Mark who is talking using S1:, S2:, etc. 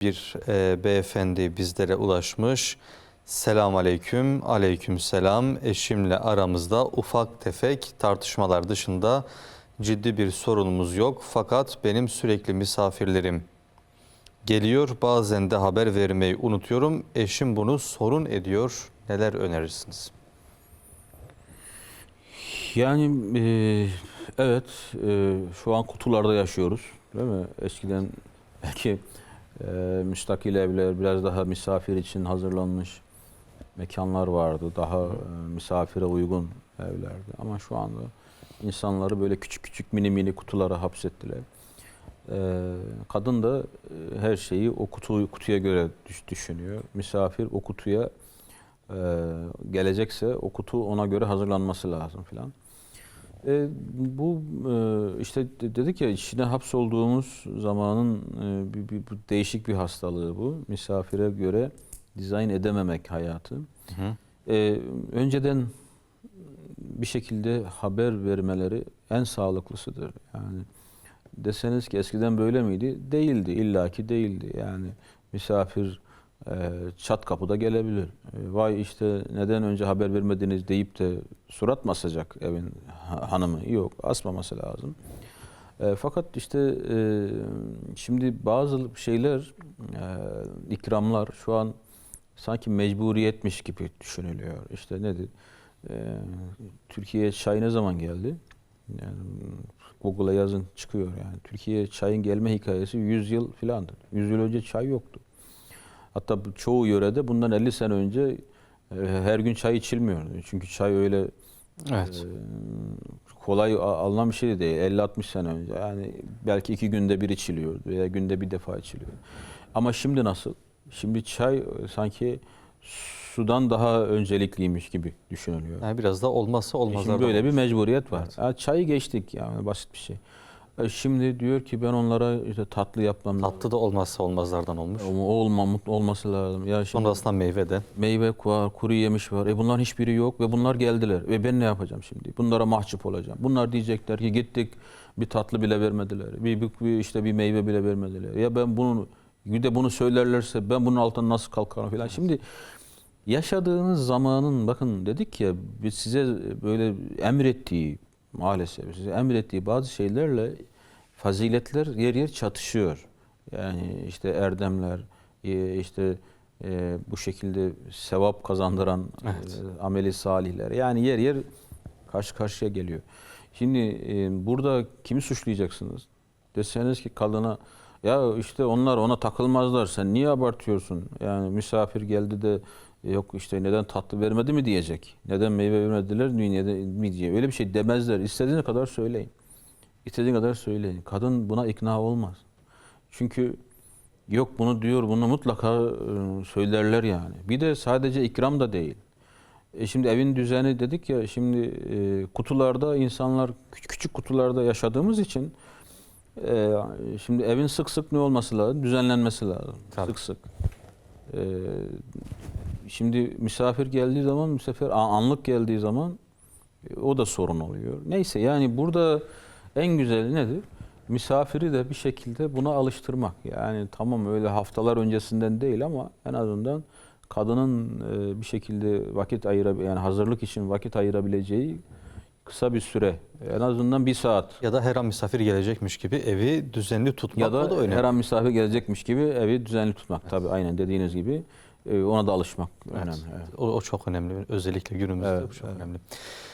S1: bir e, beyefendi bizlere ulaşmış. Selam aleyküm, aleyküm selam. Eşimle aramızda ufak tefek tartışmalar dışında ciddi bir sorunumuz yok. Fakat benim sürekli misafirlerim geliyor. Bazen de haber vermeyi unutuyorum. Eşim bunu sorun ediyor. Neler önerirsiniz?
S2: Yani e, evet e, şu an kutularda yaşıyoruz değil mi? Eskiden belki e, müstakil evler biraz daha misafir için hazırlanmış mekanlar vardı. Daha e, misafire uygun evlerdi. Ama şu anda insanları böyle küçük küçük mini mini kutulara hapsettiler. E, kadın da e, her şeyi o kutu, kutuya göre düş- düşünüyor. Misafir o kutuya e, gelecekse o kutu ona göre hazırlanması lazım filan. E, bu e, işte de- dedik ya içine hapsolduğumuz zamanın e, bir, bir, bir değişik bir hastalığı bu. Misafire göre dizayn edememek hayatı.
S1: hı.
S2: E, önceden bir şekilde haber vermeleri en sağlıklısıdır. Yani deseniz ki eskiden böyle miydi? Değildi. illaki değildi. Yani misafir çat kapıda gelebilir. E, vay işte neden önce haber vermediniz deyip de surat mı asacak evin ha- hanımı? Yok asmaması lazım. E, fakat işte e, şimdi bazı şeyler, e, ikramlar şu an sanki mecburiyetmiş gibi düşünülüyor. İşte nedir? E, Türkiye'ye çay ne zaman geldi? Yani Google'a yazın çıkıyor yani. Türkiye'ye çayın gelme hikayesi 100 yıl filandır. 100 yıl önce çay yoktu. Hatta çoğu yörede bundan 50 sene önce e, her gün çay içilmiyordu. Çünkü çay öyle
S1: Evet.
S2: e, kolay alınan bir şey de değil. 50-60 sene önce. Yani belki iki günde bir içiliyordu veya günde bir defa içiliyordu. Ama şimdi nasıl? Şimdi çay e, sanki sudan daha öncelikliymiş gibi düşünülüyor.
S1: Yani biraz da olmazsa olmazlardan.
S2: Şimdi böyle bir mecburiyet var.
S1: Evet.
S2: Ha, çayı geçtik yani basit bir şey. E Şimdi diyor ki ben onlara işte tatlı yapmam lazım.
S1: Tatlı da olmazsa olmazlardan olmuş.
S2: O olma, mutlu olması lazım. Ya şimdi
S1: Sonrasında meyve de.
S2: meyve var, kuru yemiş var. E bunların hiçbiri yok ve bunlar geldiler. Ve ben ne yapacağım şimdi? Bunlara mahcup olacağım. Bunlar diyecekler ki gittik bir tatlı bile vermediler. Bir, bir, bir işte bir meyve bile vermediler. Ya ben bunu bir de bunu söylerlerse ben bunun altından nasıl kalkarım falan. Şimdi yaşadığınız zamanın bakın dedik ya size böyle emrettiği maalesef size emrettiği bazı şeylerle faziletler yer yer çatışıyor. Yani işte erdemler, e, işte e, bu şekilde sevap kazandıran
S1: Evet.
S2: e, ameli salihler. Yani yer yer karşı karşıya geliyor. Şimdi e, burada kimi suçlayacaksınız? Deseniz ki kadına ya işte onlar ona takılmazlar. Sen niye abartıyorsun? Yani misafir geldi de yok işte neden tatlı vermedi mi diyecek. Neden meyve vermediler mi diye. Öyle bir şey demezler. İstediğiniz kadar söyleyin. İstediğiniz kadar söyleyin. Kadın buna ikna olmaz. Çünkü yok bunu diyor, bunu mutlaka e, söylerler yani. Bir de sadece ikram da değil. E şimdi evin düzeni dedik ya, şimdi e, kutularda insanlar küçük, kutularda yaşadığımız için e, şimdi evin sık sık ne olması lazım? Düzenlenmesi lazım.
S1: Tabii.
S2: Sık sık. Şimdi misafir geldiği zaman, misafir anlık geldiği zaman o da sorun oluyor. Neyse yani burada en güzeli nedir? Misafiri de bir şekilde buna alıştırmak. Yani tamam öyle haftalar öncesinden değil ama en azından kadının e, bir şekilde vakit ayırab yani hazırlık için vakit ayırabileceği kısa bir süre en azından bir saat
S1: Ya da her an misafir gelecekmiş gibi evi düzenli tutmak
S2: ya da,
S1: da önemli.
S2: her an misafir gelecekmiş gibi evi düzenli tutmak tabii aynen dediğiniz gibi e, ona da alışmak
S1: Evet.
S2: önemli. evet.
S1: O, o çok önemli. Özellikle günümüzde
S2: Evet,
S1: bu çok
S2: evet.
S1: önemli.